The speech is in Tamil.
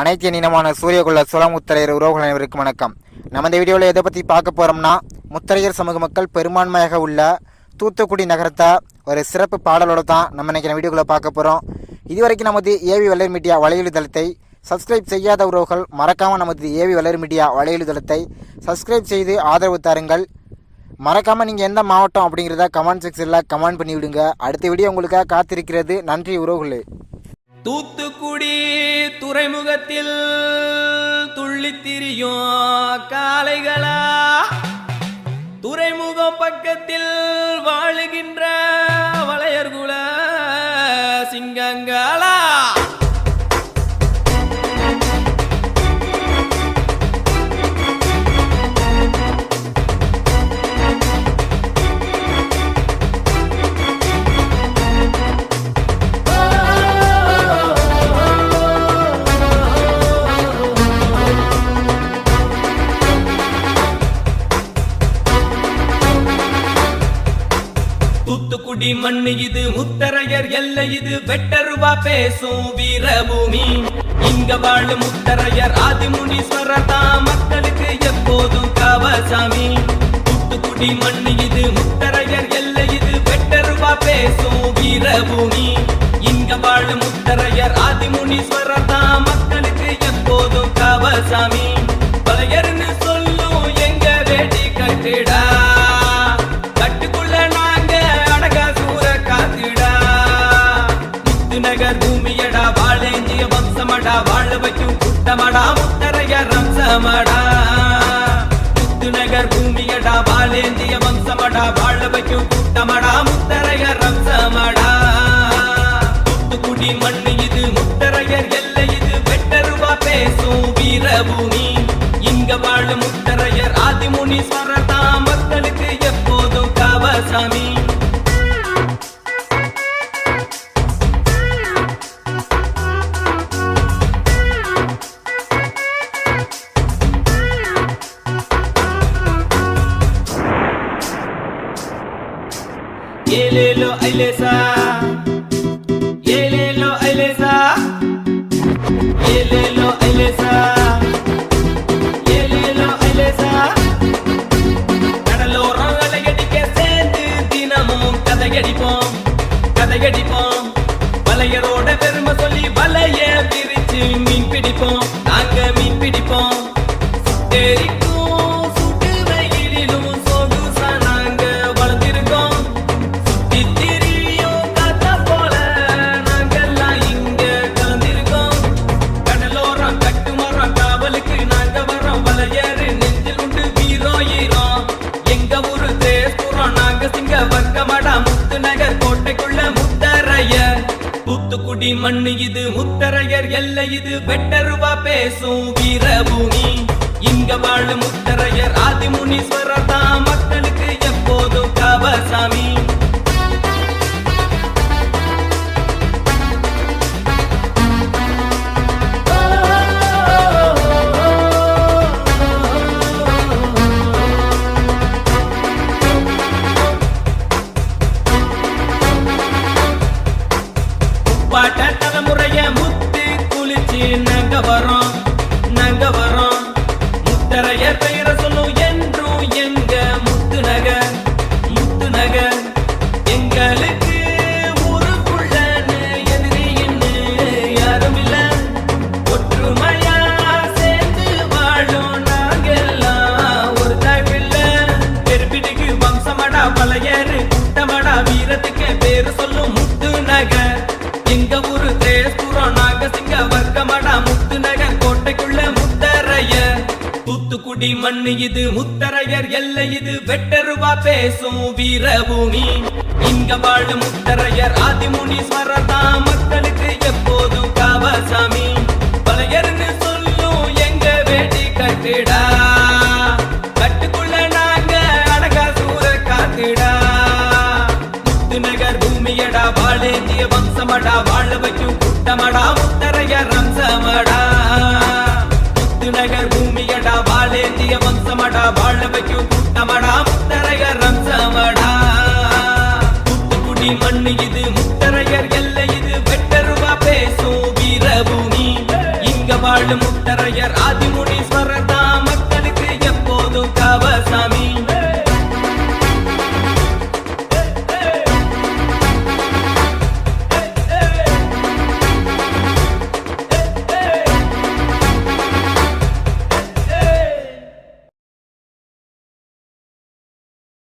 அனைத்து இனமான சூரியகுல சோழமுத்தரையர் உறவுகள் அனைவருக்கும் வணக்கம். நம்ம இந்த வீடியோவில் எதை பற்றி பார்க்க போகிறோம்னா முத்தரையர் சமூக மக்கள் பெரும்பான்மையாக உள்ள தூத்துக்குடி நகரத்தை ஒரு சிறப்பு பாடலோடு தான் நம்ம நினைக்கிற இந்த வீடியோக்குள்ளே பார்க்க போகிறோம் இதுவரைக்கும் நமது ஏவி வளர் மீடியா வலையொலிதளத்தை சப்ஸ்கிரைப் செய்யாத உறவுகள் மறக்காமல் நமது ஏவி வளர் மீடியா வலையொலிதளத்தை சப்ஸ்கிரைப் செய்து ஆதரவு தாருங்கள். மறக்காமல் நீங்கள் எந்த மாவட்டம் அப்படிங்கிறத கமெண்ட் செக்ஷனில் கமெண்ட் பண்ணி விடுங்க அடுத்த வீடியோ உங்களுக்காக காத்திருக்கிறது. நன்றி உறவுகளே. தூத்துக்குடி துறைமுகத்தில் துள்ளித்திரியும் காளைகளா? துறைமுகம் பக்கத்தில் வாழுகின்ற தூத்துக்குடி மண்ணு இது முத்தரையர் எல்லை இது வெட்டருவா பேசும் வீரபூமி. இங்க வாழும் முத்தரையர் ஆதிமுனீஸ்வரர் தான் மக்களுக்கு எப்போதும் கவசாமி. தூத்துக்குடி மண்ணு இது முத்தரையர் எல்லை இது வெட்டருவா பேசும் வீரபூமி. இங்க வாழும் முத்தரையர் ஆதிமுனீஸ்வரர் வம்சமடா வைக்கும் குட்டமடா முத்தரைய ரம்சமடா. முத்து நகர் பூமியடா பாலேந்திய வம்சமடா வாழ வைக்கும் குட்டமடா முத்தரைய ரம்சமடா. தூத்துக்குடி மண்ணு இது முத்தரையர் எல்லை இது வெட்டருவா பேசும் வீரபூமி. இங்க வாழும் முத்தரையர் ஆதிமுனீஸ்வரர் தான் மக்களுக்கு எப்போதும் கவசாமி. ஏலேலோ ஐலேசா ஏலேலோ ஐலேசா ஏலேலோ ஐலேசா ஏலேலோ ஐலேசா கடலோரம் அலையடிக்க சேர்ந்து தினமும் கதையடிப்போம் கதையடிப்போம். வலையரோட பெருமை சொல்லி வலைய பிரிச்சு மீன் பிடிப்போம். நாங்க மீன் பிடிப்போம். குடி மண்ணு இது முத்தரையர் எல்லை இது வெட்டருவா பேசும் வீரபூமி. இங்க வாழு முத்தரையர் ஆதிமுனீஸ்வரர் தாம பாட்ட தலைமுறைய முத்தி குளிச்சு நாங்க வரோம் நாங்க வரோம் சிங்கமுரு தேஸ்புரம் நாங்க சிங்க வர்க்கமடா முத்து நகர் கோட்டைக்குள்ள முத்தரைய தூத்துக்குடி மண்ணு இது முத்தரையர் எல்லை இது வெட்டருவா பேசும் வீரபூமி. இங்க வாழு முத்தரையர் ஆதிமுனீஸ்வரர் தான் மக்களுக்கு எப்போதும் காவசாமி. பழையர்னு சொல்லும் எங்க வேட்டி கட்டிடா. கட்டுக்குள்ள முத்தரையர் ஆதிமுனீஸ்வரர்